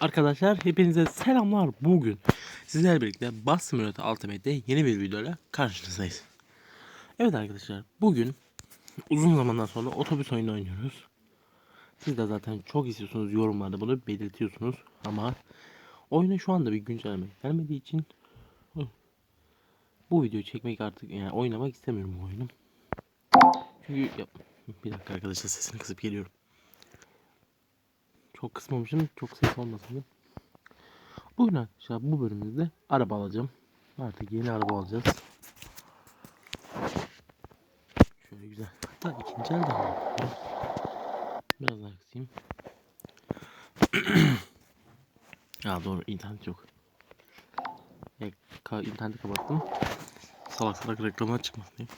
Arkadaşlar hepinize selamlar. Bugün sizlerle birlikte Bus Simulator Ultimate'de yeni bir videoyla karşınızdayız. Evet arkadaşlar bugün uzun zamandan sonra otobüs oyunu oynuyoruz. Siz de zaten çok istiyorsunuz yorumlarda bunu belirtiyorsunuz ama oyuna şu anda bir güncelleme gelmediği için bu videoyu çekmek artık yani oynamak istemiyorum bu oyunu. Çünkü ya, bir dakika arkadaşlar sesini kısıp geliyorum. Çok kısmamışım. Çok ses olmasın. Bugün arkadaşlar bu bölümümüzde araba alacağım. Artık yeni araba alacağız. Şöyle güzel. Hatta ikinci elde alalım. Biraz daha kısayım. ya doğru internet yok. Ya, ka interneti kapattım. Salak salak reklamlar çıkmasın diye.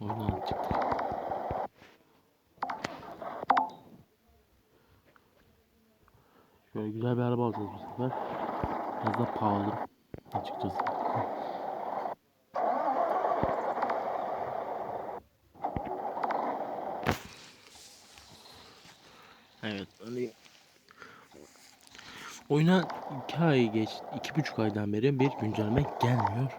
Oradan çıktı. Şöyle güzel bir araba alacağız bu sefer. Biraz da pahalı açıkçası. Evet. Hani oyuna 2 ay geç, iki buçuk aydan beri bir güncelleme gelmiyor.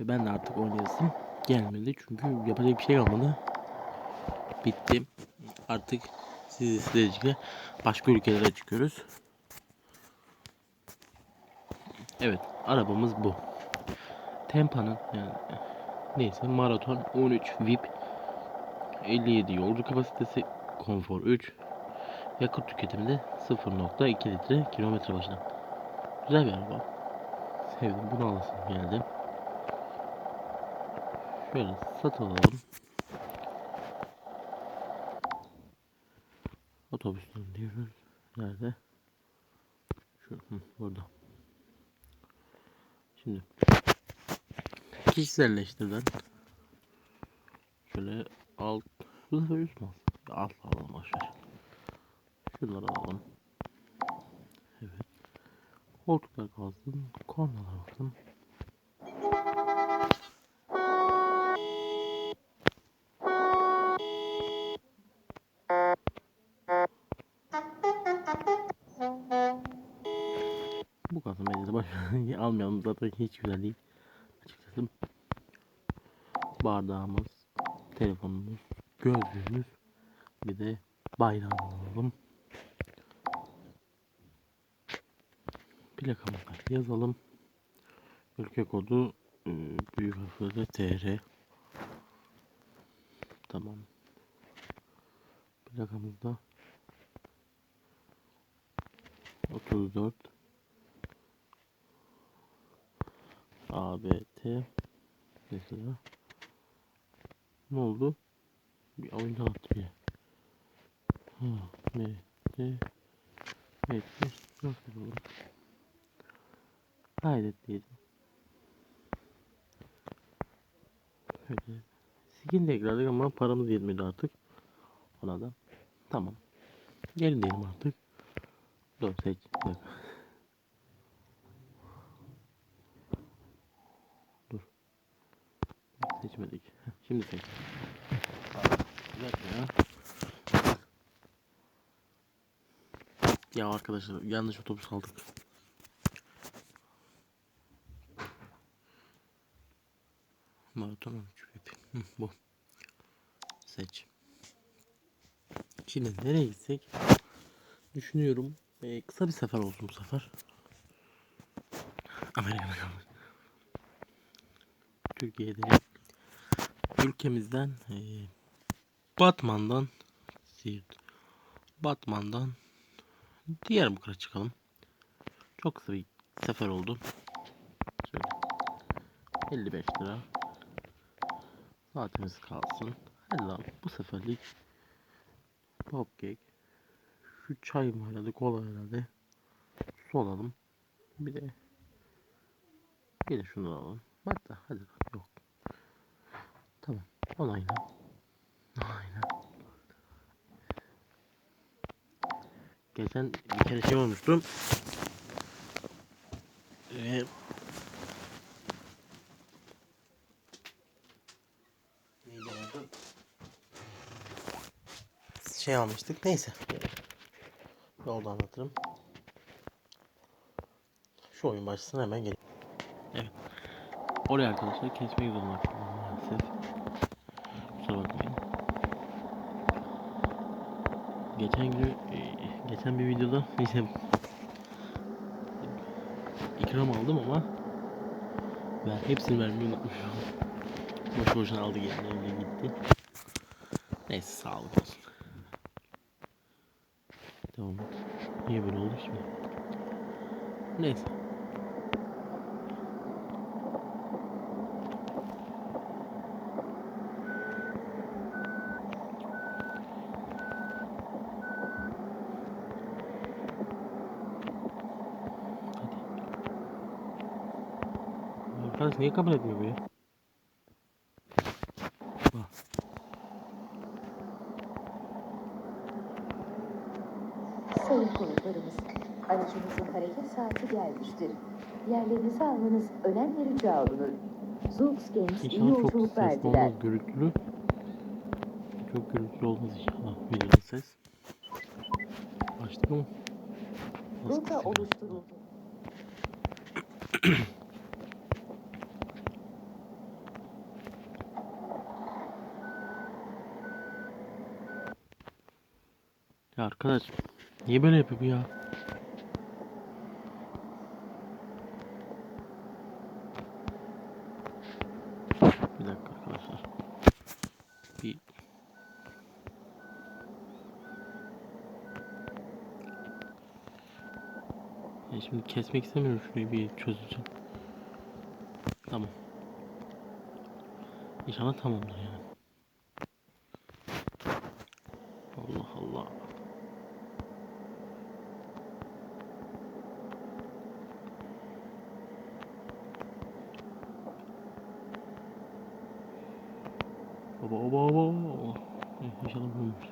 Ve ben de artık oynayasım gelmedi. Çünkü yapacak bir şey kalmadı. Bitti. Artık siz istedikçe başka ülkelere çıkıyoruz. Evet, arabamız bu. Tempa'nın yani neyse maraton 13 VIP 57 yolcu kapasitesi konfor 3 yakıt tüketimi de 0.2 litre kilometre başına. Güzel bir araba. Sevdim bunu alasım geldi. Şöyle satın alalım. Otobüsten diyoruz. Nerede? Şu hı, burada. Şimdi kişiselleştirilen şöyle alt bu sefer üst mü? Alt alalım boşver. Şunları alalım. Evet. Koltuklar kalsın. Kornalar olsun. Boş almayalım zaten hiç güzel değil. Açıkçası bardağımız, telefonumuz, gözlüğümüz bir de bayrağımızı alalım. Plakamızı yazalım. Ülke kodu e, büyük harflerle TR. Tamam. Plakamızda 34 ABT mesela ne oldu? Bir oyundan attı ya. Ha, M, D, M, nasıl olur? Kaydet diyelim. Şöyle. Skin de ekledik ama paramız yetmedi artık. Ona da. Tamam. Gelin diyelim artık. Dur seç. Bir. Dur. Seçmedik. Şimdi seç. Dakika ya. Ya arkadaşlar yanlış otobüs aldık. Maraton 13 VIP. Hı, bu. Seç. Şimdi nereye gitsek? Düşünüyorum. Ee, kısa bir sefer olsun bu sefer. Amerika'da kalmış. Türkiye'de ülkemizden e, Batman'dan Siirt Batman'dan Diyarbakır'a çıkalım. Çok kısa bir sefer oldu. Şöyle 55 lira. Saatimiz kalsın. Hadi bu seferlik Popcake. Şu çay mı herhalde kola herhalde. Su alalım. Bir de bir de şunu alalım. Hatta hadi yok. Onayla. Onayla. Geçen bir kere şey olmuştu. Ee, şey almıştık. Neyse. Yolda anlatırım. Şu oyun başlasın hemen gelin. Evet. Oraya arkadaşlar kesmek zorunda maalesef. Kusura bakmayın. Geçen gün e, geçen bir videoda işte ikram aldım ama ben hepsini vermeyi unutmuşum. Boş boşuna aldı geldi evine gitti. Neyse sağlık olsun. Et. Niye böyle oldu şimdi? Neyse. Hadi. Arkadaş niye kabul etmiyor bu ya? Bak. Sayın konuklarımız, aracımızın hareket saati gelmiştir. Yerlerinizi almanız önemli rica olunur. Zoox Games iyi İnşallah çok yolculuklar sesli diler. olmaz, gürültülü. Çok gürültülü olmaz inşallah videoda ses. Açtık ama. nasıl Rota oluşturuldu. Ya arkadaş niye böyle yapıyor ya? Bir dakika arkadaşlar. Bir Ya şimdi kesmek istemiyorum şurayı bir çözeceğim. Tamam. İnşallah tamamdır yani. Allah Allah. Baba baba baba. Eh, İnşallah bulmuş.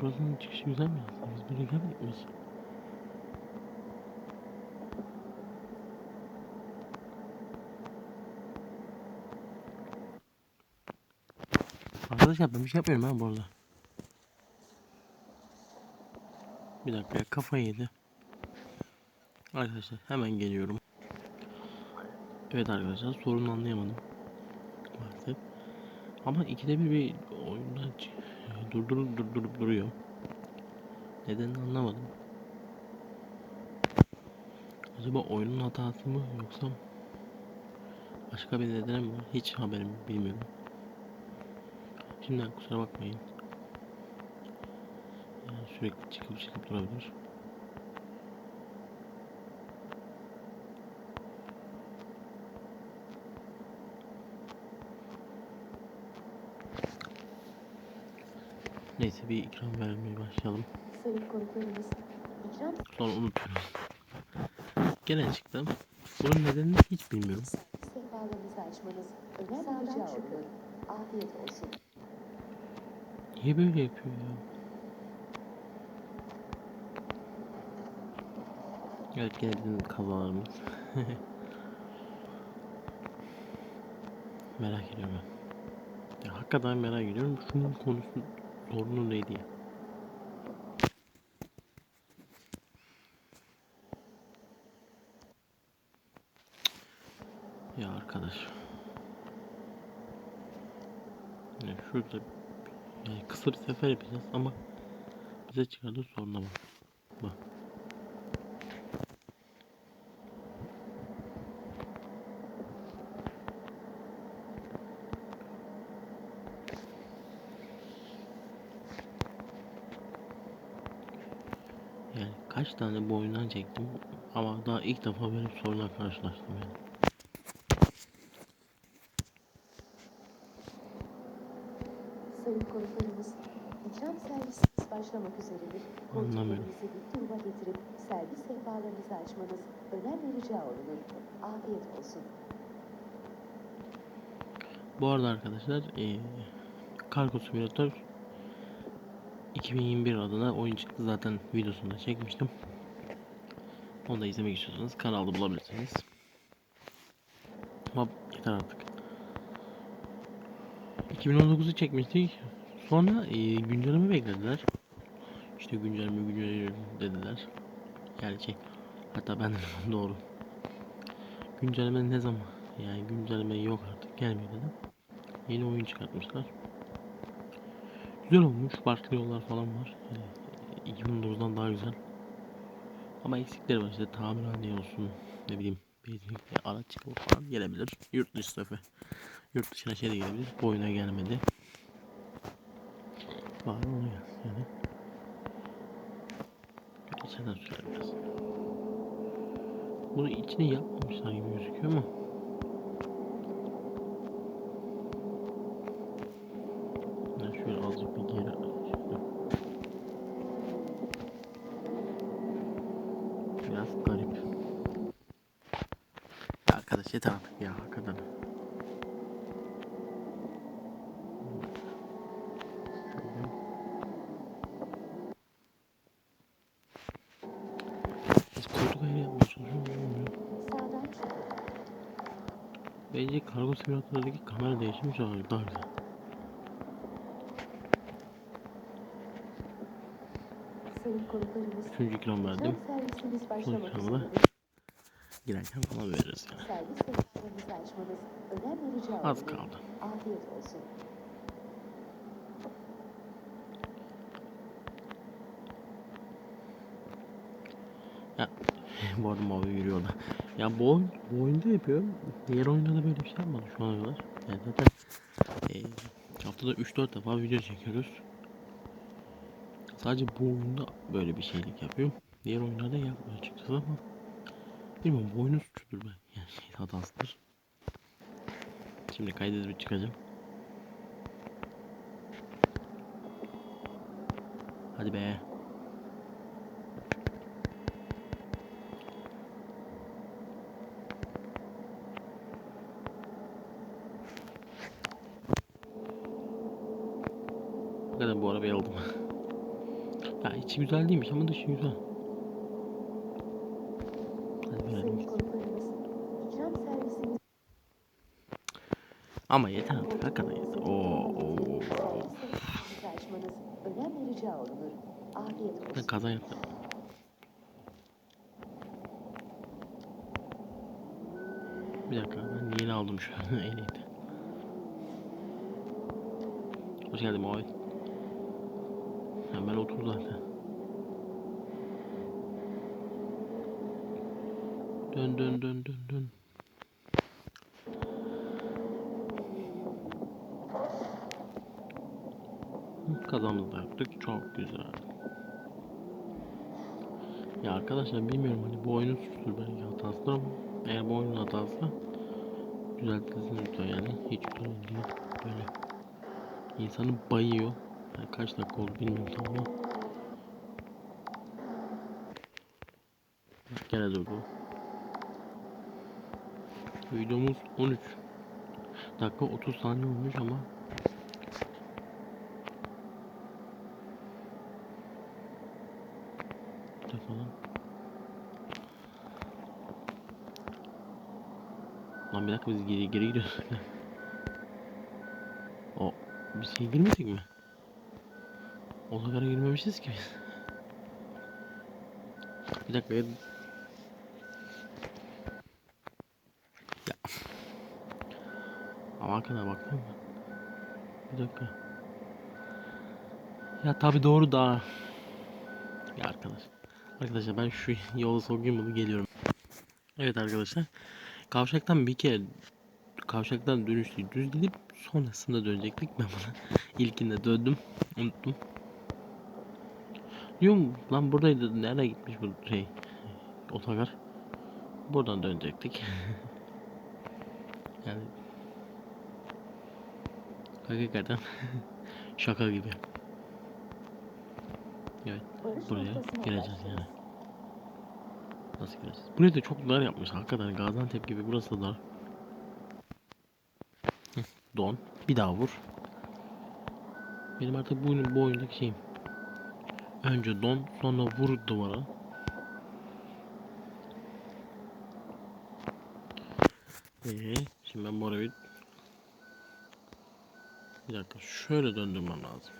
Burasının çıkışı güzel mi? Biz buraya gelmedik mi? hiç? Arkadaşlar ben bir şey yapmıyorum ha bu arada. Bir dakika ya kafayı yedi. Arkadaşlar hemen geliyorum. Evet arkadaşlar sorunu anlayamadım. Maalesef. Ama ikide bir bir oyunda durdurup durdurup duruyor. Nedenini anlamadım. Acaba oyunun hatası mı yoksa başka bir nedeni mi? Hiç haberim bilmiyorum. Şimdiden kusura bakmayın. Yani sürekli çıkıp çıkıp durabilir. Neyse bir ikram vermeye başlayalım. Sayın konuklarımız, ikram Sonra unutuyorum. Gene çıktım. Bunun nedenini hiç bilmiyorum. sehpalarınızı açmanız önemli rica olunur. Afiyet olsun. Niye böyle yapıyor ya? Evet gene bizim kazalarımız. merak ediyorum ben. Ya hakikaten merak ediyorum. Şunun konusu sorunu neydi ya? Ya arkadaş. Ya şurada yani kısa sefer yapacağız ama bize çıkardığı soruna bak. Bak. Yani kaç tane bu oyundan çektim ama daha ilk defa böyle bir sorunla karşılaştım yani. Sayın konuklarımız, ikram servisiniz başlamak üzeredir. Anlamıyorum. Koltuklarınızı dik duruma getirip servis sehpalarınızı açmanız önemli rica olunur. Afiyet olsun. Bu arada arkadaşlar eee Kargo Simulator 2021 adına oyun çıktı zaten videosunu da çekmiştim. Onu da izlemek istiyorsanız kanalda bulabilirsiniz. Ama yeter artık. 2019'u çekmiştik. Sonra e, güncelleme beklediler. İşte güncelleme güncelleme dediler. Gerçek. Hatta ben de doğru. Güncelleme ne zaman? Yani güncelleme yok artık gelmiyor dedim. Yeni oyun çıkartmışlar. Güzel olmuş. Farklı yollar falan var. Yani 2019'dan daha güzel. Ama eksikleri var işte tamirhane olsun ne bileyim bir araç falan gelebilir. Yurt dışı tarafı. Yurt dışına şey de gelebilir. Bu gelmedi. Var onu yaz yani. İçeriden sürer biraz. Bunu içine yapmamışlar gibi gözüküyor ama. Ben şöyle azıcık bir geri Biraz garip. Ya arkadaş yeter artık ya hakikaten. Biz koltuk ayarı yapmaya çalışıyoruz. bilmiyorum. Sağdan çıkın. Bence kargo simülatöründeki kamera değişmiş olabilir daha güzel. Üçüncü ikram verdim. alımı. üzeredir. Girerken falan veririz yani. Az kaldı. Afiyet olsun. bu arada mavi yürüyor da. Ya bu, oyun, bu oyunda yapıyorum. Diğer oyunda da böyle bir şey yapmadım şu ana kadar. Yani zaten e, haftada 3-4 defa video çekiyoruz. Sadece bu oyunda böyle bir şeylik yapıyorum. Diğer oyunlarda yapmıyor açıkçası ama bilmiyorum bu oyunun suçudur ben. Yani şey hatasıdır. Şimdi kaydedip çıkacağım. Hadi be. Hakikaten bu arabayı aldım. ya içi güzel değilmiş ama dışı güzel. Hadi servisimiz Ama yeter artık hakikaten yeter. Oo, oo. Ben kaza yaptım. Bir dakika ben yeni aldım şu an en iyiydi. Hoş geldin Muhammed. Hemen otur zaten. Dön dön dön dön dön. Da yaptık. Çok güzel. Ya arkadaşlar bilmiyorum hani bu oyunun suçudur belki hatasıdır ama eğer bu oyunun hatası düzeltilsin lütfen yani hiç güzel değil böyle insanı bayıyor yani kaç dakika oldu bilmiyorum tam ama gene durdu videomuz 13 dakika 30 saniye olmuş ama de falan. Lan bir dakika biz geri, geri gidiyoruz. o bir şey girmedik mi? Otogara girmemişiz ki biz. Bir dakika ya. Ya. Ama arkada baktın mı? Bir dakika. Ya tabi doğru da. Ya arkadaş. Arkadaşlar ben şu yolu sokayım bunu geliyorum. Evet arkadaşlar. Kavşaktan bir kere kavşaktan dönüştü düz gidip sonrasında dönecektik. Ben buna ilkinde döndüm. Unuttum. Diyorum lan buradaydı. Nereye gitmiş bu şey? Otogar. Buradan dönecektik. yani hakikaten şaka gibi. Evet. Barış Buraya gireceğiz yani. Nasıl gireceğiz? Burayı da çok dar yapmış hakikaten Gaziantep gibi burası da dar. Don. Bir daha vur. Benim artık bu, oyunun- bu oyundaki şeyim. Önce don sonra vur duvara. Ee, şimdi ben bu arabayı Bir dakika şöyle döndürmem lazım.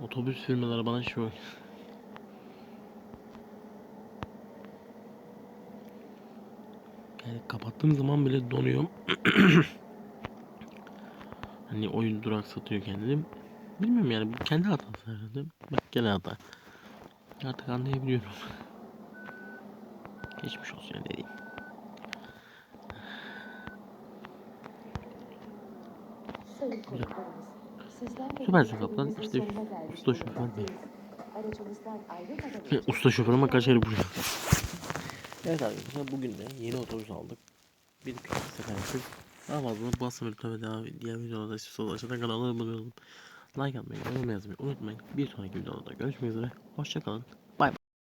Otobüs firmaları bana şu Yani kapattığım zaman bile donuyorum. hani oyun duraksatıyor kendini. Bilmiyorum yani bu kendi hatası herhalde. Bak gene hata. Artık anlayabiliyorum. Geçmiş olsun yani dediğim. Sizlerle Süpersin kaptan. İşte usta şoför. He, önce Usta şoförüme kaç kere vuruyor. Evet arkadaşlar bugün de yeni otobüs aldık. Bir küçük sefer yaptık. Daha fazla basın daha diğer videolarda istiyorsanız aşağıdan kanala abone olun. Like atmayı, yorum yazmayı unutmayın. Bir sonraki videoda görüşmek üzere. Hoşçakalın.